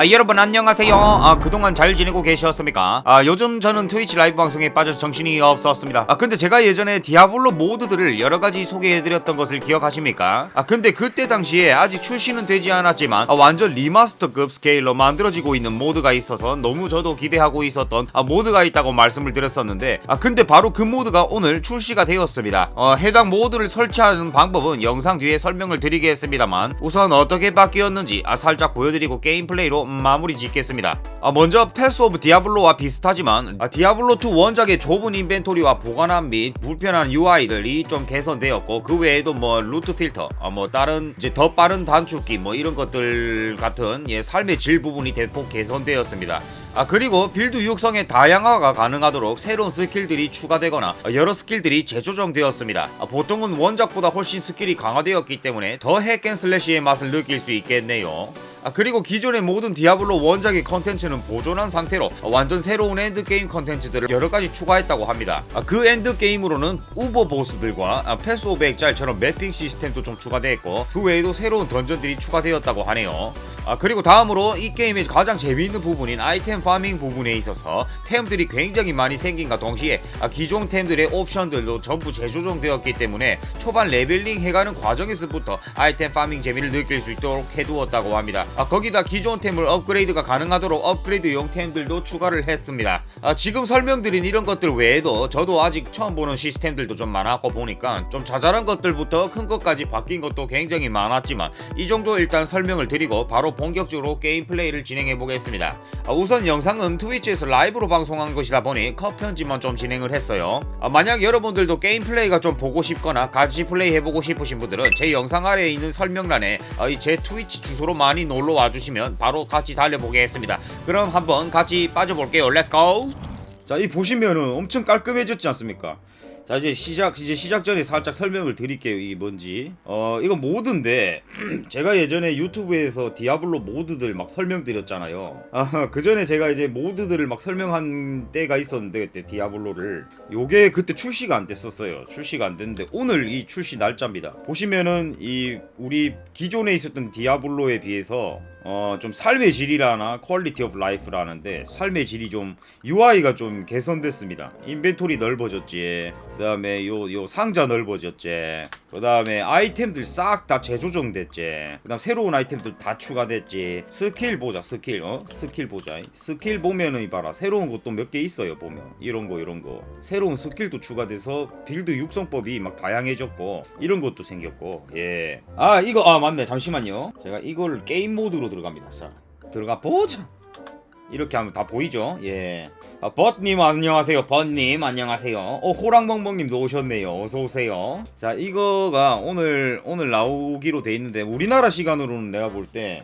아, 여러분 안녕하세요. 아, 그동안 잘 지내고 계셨습니까? 아, 요즘 저는 트위치 라이브 방송에 빠져서 정신이 없었습니다. 아, 근데 제가 예전에 디아블로 모드들을 여러 가지 소개해드렸던 것을 기억하십니까? 아, 근데 그때 당시에 아직 출시는 되지 않았지만 아, 완전 리마스터급 스케일로 만들어지고 있는 모드가 있어서 너무 저도 기대하고 있었던 아, 모드가 있다고 말씀을 드렸었는데 아, 근데 바로 그 모드가 오늘 출시가 되었습니다. 어, 해당 모드를 설치하는 방법은 영상 뒤에 설명을 드리겠습니다만 우선 어떻게 바뀌었는지 아, 살짝 보여드리고 게임 플레이로 마무리 짓겠습니다. 아, 먼저 패스 오브 디아블로와 비슷하지만 아, 디아블로2 원작의 좁은 인벤토리와 보관함 및 불편한 UI들이 좀 개선되었고 그 외에도 뭐 루트 필터, 아, 뭐 다른 이제 더 빠른 단축키 뭐 이런 것들 같은 예, 삶의 질 부분이 대폭 개선되었습니다. 아 그리고 빌드 육성의 다양화가 가능하도록 새로운 스킬들이 추가되거나 아, 여러 스킬들이 재조정되었습니다. 아, 보통은 원작보다 훨씬 스킬이 강화되었기 때문에 더 핵앤슬래시의 맛을 느낄 수 있겠네요. 아 그리고 기존의 모든 디아블로 원작의 컨텐츠는 보존한 상태로 완전 새로운 엔드게임 컨텐츠들을 여러가지 추가했다고 합니다. 아, 그 엔드게임으로는 우버 보스들과 아, 패스 오브 엑잘처럼 매핑 시스템도 좀 추가되었고 그 외에도 새로운 던전들이 추가되었다고 하네요 아 그리고 다음으로 이 게임의 가장 재미있는 부분인 아이템 파밍 부분에 있어서 템들이 굉장히 많이 생긴과 동시에 아, 기존 템들의 옵션들도 전부 재조정되었기 때문에 초반 레벨링 해가는 과정에서부터 아이템 파밍 재미를 느낄 수 있도록 해두었다고 합니다. 아, 거기다 기존 템을 업그레이드가 가능하도록 업그레이드용 템들도 추가를 했습니다. 아, 지금 설명드린 이런 것들 외에도 저도 아직 처음 보는 시스템들도 좀 많았고 보니까 좀 자잘한 것들부터 큰 것까지 바뀐 것도 굉장히 많았지만 이 정도 일단 설명을 드리고 바로 본격적으로 게임 플레이를 진행해 보겠습니다. 아, 우선 영상은 트위치에서 라이브로 방송한 것이다 보니 컷 편집만 좀 진행을 했어요. 아, 만약 여러분들도 게임 플레이가 좀 보고 싶거나 같이 플레이 해보고 싶으신 분들은 제 영상 아래에 있는 설명란에 아, 이제 트위치 주소로 많이 놀러 와주시면 바로 같이 달려보겠습니다. 그럼 한번 같이 빠져볼게요. 렛츠고! 자, 이 보시면은 엄청 깔끔해졌지 않습니까? 자 이제 시작 이제 시작 전에 살짝 설명을 드릴게요. 이게 뭔지. 어 이거 모드인데 제가 예전에 유튜브에서 디아블로 모드들 막 설명드렸잖아요. 아 그 전에 제가 이제 모드들을 막 설명한 때가 있었는데 그때 디아블로를. 요게 그때 출시가 안 됐었어요. 출시가 안 됐는데 오늘 이 출시 날짜입니다. 보시면은 이 우리 기존에 있었던 디아블로에 비해서 어 좀 삶의 질이라나 퀄리티 오브 라이프라는데 삶의 질이 좀 UI가 좀 개선됐습니다. 인벤토리 넓어졌지. 그다음에 요 요 상자 넓어졌지. 그다음에 아이템들 싹 다 재조정됐지. 그다음 새로운 아이템들 다 추가됐지. 스킬 보자 스킬 어 스킬 보자. 스킬 보면은 이봐라 새로운 것도 몇 개 있어요 보면 이런 거 이런 거 새로운 스킬도 추가돼서 빌드 육성법이 막 다양해졌고 이런 것도 생겼고 예. 아 이거 아 맞네 잠시만요. 제가 이걸 게임 모드로 들어갑니다. 자 들어가 보자. 이렇게 하면 다 보이죠? 예. 아, 버님 안녕하세요. 버님 안녕하세요. 어 호랑멍멍님도 오셨네요. 어서 오세요. 자 이거가 오늘 오늘 나오기로 돼 있는데 우리나라 시간으로는 내가 볼 때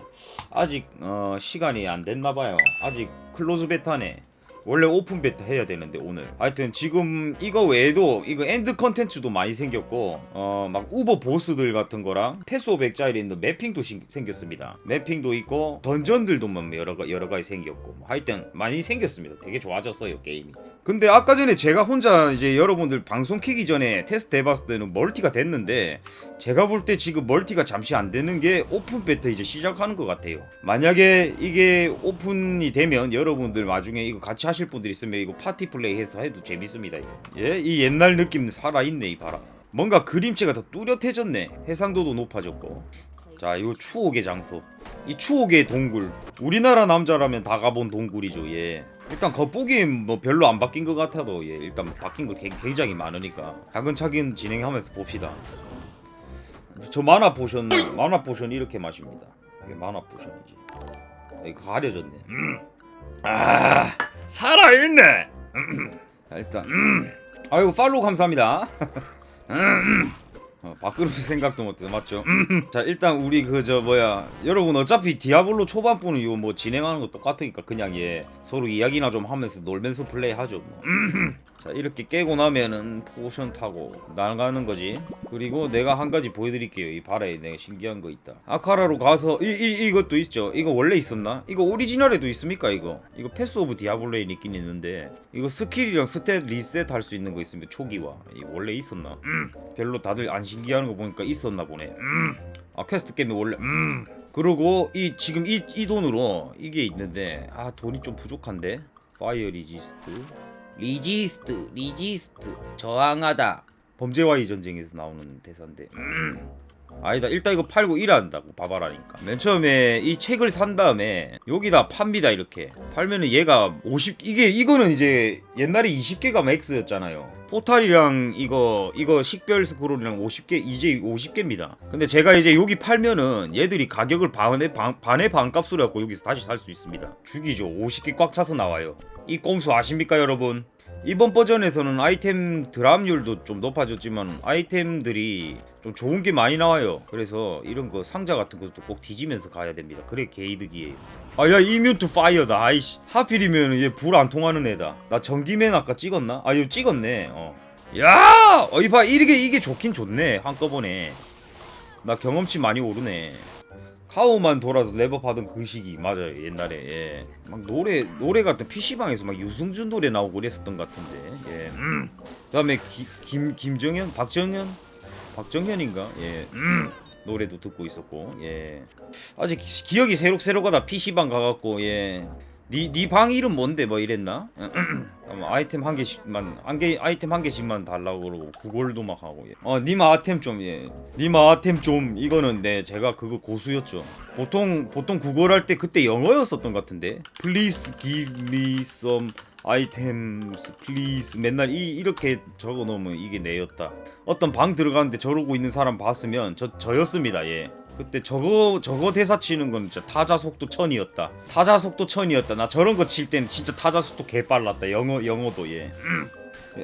아직 어, 시간이 안 됐나 봐요. 아직 클로즈 베타네. 원래 오픈 베타 해야 되는데 오늘. 하여튼 지금 이거 외에도 이거 엔드 컨텐츠도 많이 생겼고 어 막 우버 보스들 같은 거랑 패스 오브 엑자일에 있는 매핑도 신- 생겼습니다. 매핑도 있고 던전들도 뭐 여러, 가- 여러 가지 생겼고 뭐 하여튼 많이 생겼습니다. 되게 좋아졌어요 게임이 근데 아까 전에 제가 혼자 이제 여러분들 방송 키기 전에 테스트 해봤을 때는 멀티가 됐는데 제가 볼 때 지금 멀티가 잠시 안 되는 게 오픈 베타 이제 시작하는 것 같아요. 만약에 이게 오픈이 되면 여러분들 나중에 이거 같이 하실 분들 있으면 이거 파티 플레이 해서 해도 재밌습니다. 예, 이 옛날 느낌 살아있네 이 봐라. 뭔가 그림체가 더 뚜렷해졌네. 해상도도 높아졌고. 자, 이거 추억의 장소. 이 추억의 동굴. 우리나라 남자라면 다 가본 동굴이죠. 예. 일단 겉보기 뭐 별로 안 바뀐 것 같아도 예, 일단 바뀐 거 개- 굉장히 많으니까 차근차근 진행하면서 봅시다. 저 만화 포션 만화 포션 이렇게 마십니다. 이게 만화 포션이지. 이거 가려졌네. 음. 아 살아있네. 음. 자, 일단 음. 아이고 팔로우 감사합니다. 음. 어, 밖으로 생각도 못해 맞죠? 음. 자 일단 우리 그 저 뭐야 여러분 어차피 디아블로 초반부는 이거 뭐 진행하는 거 똑같으니까 그냥 예 서로 이야기나 좀 하면서 놀면서 플레이하죠 뭐. 자 이렇게 깨고 나면은 포션 타고 나가는 거지. 그리고 내가 한 가지 보여드릴게요. 이 바라에 내가 신기한 거 있다. 아카라로 가서 이, 이 이것도 있죠. 이거 원래 있었나? 이거 오리지널에도 있습니까 이거? 이거 패스 오브 디아블로에 있긴 있는데 이거 스킬이랑 스탯 리셋 할 수 있는 거 있습니다. 초기화. 이거 원래 있었나? 음, 별로 다들 안 신기하는 거 보니까 있었나 보네. 음. 아 퀘스트 게임이 원래. 음. 그리고 이 지금 이, 이 돈으로 이게 있는데 아 돈이 좀 부족한데? 파이어 리지스트 리지스트 리지스트 저항하다 범죄와의 전쟁에서 나오는 대사인데 음. 아니다 일단 이거 팔고 일한다고 봐봐라니까. 맨 처음에 이 책을 산 다음에 여기다 팝니다 이렇게. 팔면은 얘가 50 이게 이거는 이제 옛날에 20개가 맥스였잖아요. 포탈이랑 이거 이거 식별 스크롤이랑 50개 이제 50개입니다. 근데 제가 이제 여기 팔면은 얘들이 가격을 반의 반, 반의 반값으로 갖고 여기서 다시 살 수 있습니다. 죽이죠. 50개 꽉 차서 나와요. 이 꼼수 아십니까 여러분 이번 버전에서는 아이템 드랍률도 좀 높아졌지만 아이템들이 좀 좋은 게 많이 나와요. 그래서 이런 거 상자 같은 것도 꼭 뒤지면서 가야 됩니다. 그래 개이득이에요. 아야 이뮤트 파이어다. 아이씨 하필이면 얘 불 안 통하는 애다. 나 전기맨 아까 찍었나? 아 이거 찍었네. 어. 야! 어이 봐 이게 이게 좋긴 좋네 한꺼번에. 나 경험치 많이 오르네. 카오만 돌아서 레버 받은 그 시기 맞아요 옛날에 예. 막 노래 노래 같은 PC방에서 막 유승준 노래 나오고 그랬었던 것 같은데 예. 음. 그 다음에 기, 김 김정현 박정현 박정현인가 예. 음. 노래도 듣고 있었고 예. 아직 기- 기억이 새록새록하다 PC방 가갖고 예. 니, 니방 이름 뭔데 뭐 이랬나? 아이템 한 개씩만 한 개 아이템 한 개씩만 달라고 그러고 구걸도 막 하고 예. 어 니마 아템 좀 예. 니마 아템 좀 이거는 네 제가 그거 고수였죠. 보통 보통 구걸할 때 그때 영어였었던 것 같은데. Please give me some items, please. 맨날 이 이렇게 적어 놓으면 이게 내였다. 어떤 방 들어가는데 저러고 있는 사람 봤으면 저 저였습니다. 예. 그때 저거 저거 대사 치는 건 진짜 타자 속도 천이었다. 타자 속도 천이었다. 나 저런 거 칠 때는 진짜 타자 속도 개 빨랐다. 영어 영어도 예. 음.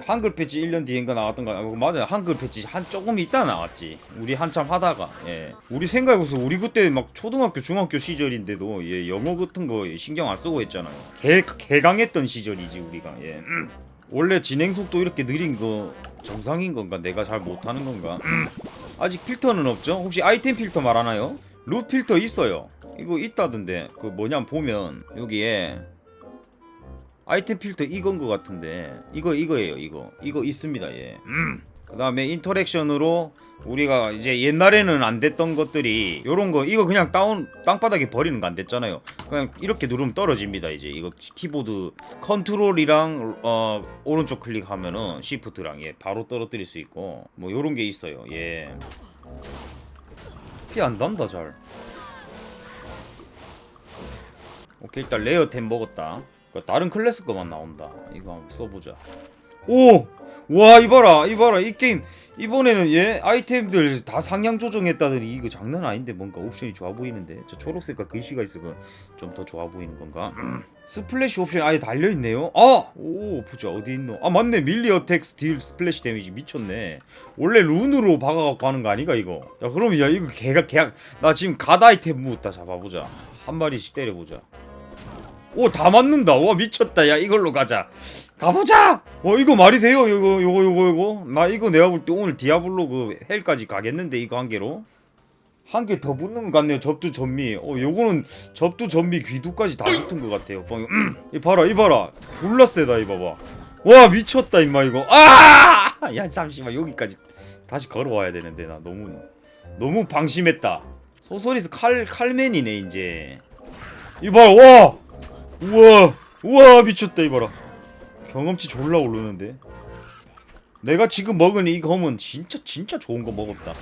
한글 패치 1년 뒤인가 나왔던 거 아, 맞아요. 한글 패치 한 조금 있다 나왔지. 우리 한참 하다가 예. 우리 생각해서 우리 그때 막 초등학교 중학교 시절인데도 예 영어 같은 거 신경 안 쓰고 했잖아요. 개 개강했던 시절이지 우리가 예. 음. 원래 진행 속도 이렇게 느린 거 정상인 건가? 내가 잘 못하는 건가? 음. 아직 필터는 없죠? 혹시 아이템 필터 말하나요? 루 필터 있어요. 이거 있다던데 그 뭐냐 보면 여기에 아이템 필터 이건 거 같은데 이거 이거예요 이거 이거 있습니다 예. 음. 그 다음에 인터랙션으로 우리가 이제 옛날에는 안 됐던 것들이 요런 거 이거 그냥 다운 땅바닥에 버리는 거 안 됐잖아요. 그냥 이렇게 누르면 떨어집니다 이제 이거 키보드 컨트롤이랑 어 오른쪽 클릭하면은 시프트랑 예 바로 떨어뜨릴 수 있고 뭐 요런 게 있어요 예. 피안 단다 잘. 오케이 일단 레어템 먹었다. 그 다른 클래스 거만 나온다. 이거 한번 써보자. 오! 와 이봐라 이봐라 이 게임 이번에는 얘 아이템들 다 상향 조정했다더니 이거 장난 아닌데 뭔가 옵션이 좋아 보이는데 저 초록색깔 글씨가 있으면 좀더 좋아 보이는 건가? 스플래시 옵션 아예 달려 있네요. 아, 오 보자 어디 있노? 아 맞네 밀리 어택 스틸 스플래시 데미지 미쳤네. 원래 룬으로 박아갖고 하는 거 아니가 이거? 야 그럼 야 이거 개가 개나 지금 갓 아이템 무다 잡아보자. 한 마리씩 때려보자. 오 다 맞는다. 와 미쳤다. 야 이걸로 가자. 가보자. 어 이거 말이 돼요? 이거 이거 이거 이거. 나 이거 내가 볼 때 오늘 디아블로 그 헬까지 가겠는데 이거 한 개로. 한 개 더 붙는 것 같네요. 접두 전미. 어 요거는 접두 전미 귀두까지 다 붙은 것 같아요. 뻥. 음, 이 봐라 이 봐라. 졸라 세다 이 봐봐. 와 미쳤다 임마 이거. 아! 야 잠시만 여기까지 다시 걸어와야 되는데 나 너무 너무 방심했다. 소설이스 칼 칼맨이네 이제. 이봐라 와. 우와 우와 미쳤다 이봐라. 경험치 졸라 오르는데. 내가 지금 먹은 이 검은 진짜 진짜 좋은 거 먹었다.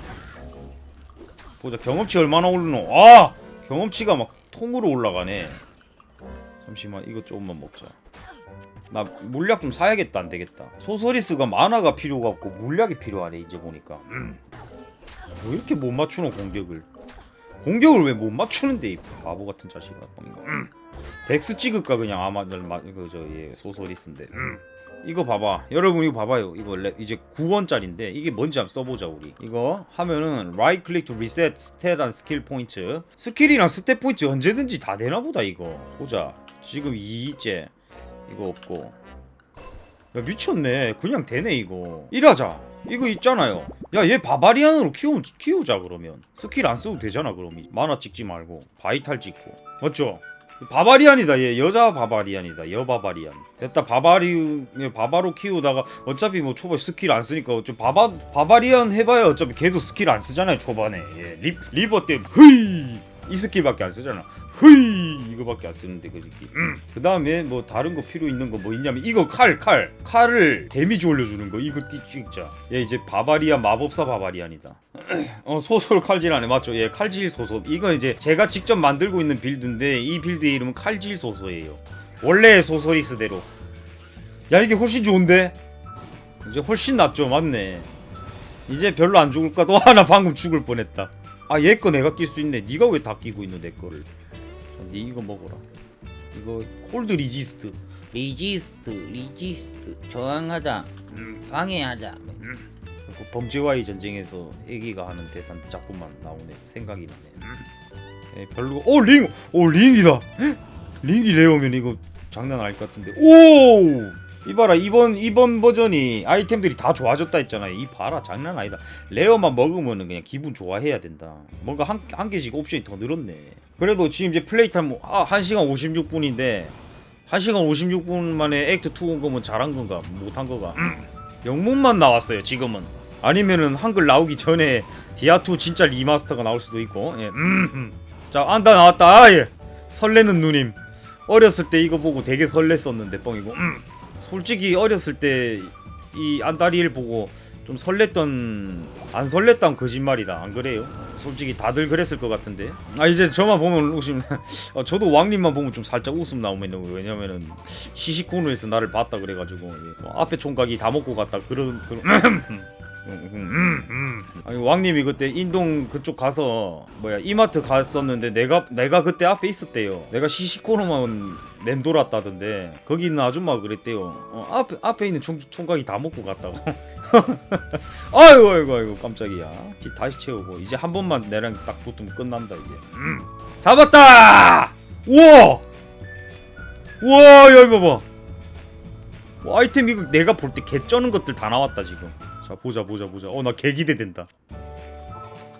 보자 경험치 얼마나 오르노? 아 경험치가 막 통으로 올라가네. 잠시만 이거 조금만 먹자. 나 물약 좀 사야겠다 안 되겠다. 소서리스가 만화가 필요가 없고 물약이 필요하네 이제 보니까. 음. 왜 이렇게 못 맞추노 공격을 공격을 왜 못 맞추는데 이 바보 같은 자식아. 음. 덱스 찍을까 그냥. 아마 그저예 소설이쓴데. 음. 이거 봐봐. 여러분 이거 봐봐요. 이거 레, 이제 9원짜리인데 이게 뭔지 한번 써보자 우리. 이거 하면은 right click to reset stat and skill points 스킬이랑 스탯 포인트 언제든지 다 되나 보다 이거. 보자. 지금 2째 이거 없고. 야 미쳤네. 그냥 되네 이거. 일하자 이거 있잖아요. 야 얘 바바리안으로 키우, 키우자 그러면. 스킬 안 써도 되잖아 그럼. 만화 찍지 말고. 바이탈 찍고. 맞죠? 바바리안이다 얘. 여자 바바리안이다. 여 바바리안. 됐다. 바바리 바바로 키우다가 어차피 뭐 초반 스킬 안 쓰니까 어차피 바바 바바리안 해봐야 어차피 걔도 스킬 안 쓰잖아요 초반에. 예 리, 리버 때 흐이! 이 스킬밖에 안 쓰잖아. 흐이 이거밖에 안 쓰는데 그 새끼. 그 다음에 뭐 다른 거 필요 있는 거 뭐 있냐면 이거 칼 칼. 칼 을 데미지 올려주는 거 이거 띠- 진짜. 얘 이제 바바리안 마법사 바바리안이다. 어 소설 칼질하네 맞죠? 예 칼질 소설. 이거 이제 제가 직접 만들고 있는 빌드인데 이 빌드의 이름은 칼질 소설이에요. 원래 소설이스대로. 야 이게 훨씬 좋은데? 이제 훨씬 낫죠 맞네. 이제 별로 안 죽을까? 또 하나 방금 죽을 뻔했다. 아얘 거 내가 낄 수 있네. 네가 왜 다 끼고 있노 내 거를? 자, 네 이거 먹어라. 이거 콜드 리지스트. 리지스트 리지스트 저항하다 음, 방해하다 그 범죄와의 전쟁에서 애기가 하는 대사인데 자꾸만 나오네. 생각이 나네. 예, 별로. 오 링. 오 링이다. 헉! 링이 레오면 이거 장난 아닐 것 같은데. 오. 이봐라 이번 이번 버전이 아이템들이 다 좋아졌다 했잖아요. 이 봐라 장난 아니다. 레어만 먹으면은 그냥 기분 좋아해야 된다. 뭔가 한, 한 개씩 옵션이 더 늘었네. 그래도 지금 이제 플레이 타임 아, 1시간 56분인데 1시간 56분 만에 액트 2 온 거면 잘한 건가 못한 거가 영문만 나왔어요 지금은 아니면은 한글 나오기 전에 디아2 진짜 리마스터가 나올 수도 있고 예. 음. 자 안다 나왔다 아, 예. 설레는 누님 어렸을 때 이거 보고 되게 설렜었는데 뻥이고 음. 솔직히 어렸을 때 이 안다리를 보고 좀 설렜던 안 설렜던 거짓말이다 안 그래요? 솔직히 다들 그랬을 것 같은데 아 이제 저만 보면 웃음 어, 저도 왕님만 보면 좀 살짝 웃음 나오면 왜냐면은 시시코너에서 나를 봤다 그래가지고 예. 뭐 앞에 총각이 다 먹고 갔다 그런 그런 아니 왕님이 그때 인동 그쪽 가서 뭐야 이마트 갔었는데 내가 내가 그때 앞에 있었대요. 내가 시시코너만 맴돌았다던데 거기 있는 아줌마 가 그랬대요. 어, 앞에 앞에 있는 총, 총각이 다 먹고 갔다고. 아이고 아이고 아이고 깜짝이야. 피 다시 채우고 이제 한 번만 내랑 딱 붙으면 끝난다 이제. 음. 잡았다. 우와. 우와 여기 봐봐. 와, 아이템 이거 내가 볼 때 개 쩌는 것들 다 나왔다 지금. 자 보자 보자 보자. 어 나 개 기대 된다.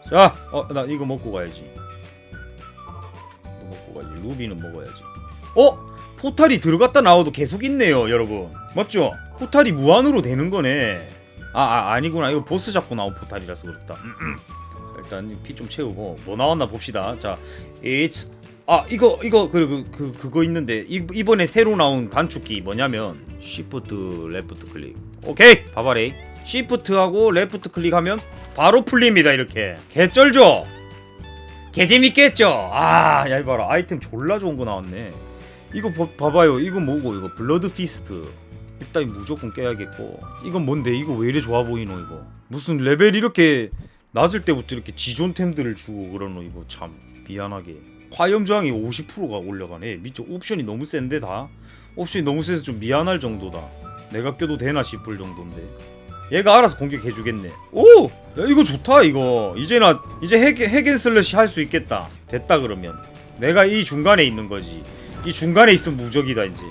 자, 어 나 이거 먹고 가야지. 먹고 가야지. 루비는 먹어야지. 어? 포탈이 들어갔다 나와도 계속 있네요, 여러분. 맞죠? 포탈이 무한으로 되는 거네. 아, 아 아니구나. 이거 보스 잡고 나온 포탈이라서 그렇다. 음, 음. 자, 일단 피 좀 채우고 뭐 나왔나 봅시다. 자, it's 아 이거 이거 그, 그, 그 그거 있는데 이, 이번에 새로 나온 단축키 뭐냐면 Shift 레프트 클릭 오케이 바바레이 Shift하고 레프트 클릭하면 바로 풀립니다 이렇게. 개쩔죠? 개재밌겠죠? 아 야 이봐라. 아이템 졸라 좋은 거 나왔네. 이거 봐, 봐봐요. 이거 뭐고? 이거 블러드 피스트. 일단 무조건 깨야겠고. 이건 뭔데? 이거 왜 이래 좋아 보이노 이거? 무슨 레벨 이렇게 낮을 때부터 이렇게 지존템들을 주고 그러노 이거 참. 미안하게. 화염 저항이 50%가 올라가네. 미쳐 옵션이 너무 센데 다? 옵션이 너무 세서 좀 미안할 정도다. 내가 껴도 되나 싶을 정도인데 얘가 알아서 공격해 주겠네 오! 야 이거 좋다 이거 이제 나 이제 핵, 핵앤 슬래시 할 수 있겠다 됐다 그러면 내가 이 중간에 있는 거지 이 중간에 있으면 무적이다 이제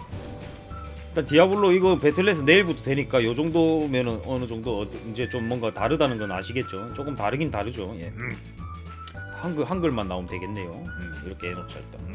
일단 디아블로 이거 배틀넷은 내일부터 되니까 요 정도면은 어느 정도 어- 이제 좀 뭔가 다르다는 건 아시겠죠 조금 다르긴 다르죠 예. 음. 한글 한글만 나오면 되겠네요. 음, 이렇게 해놓자 일단. 음.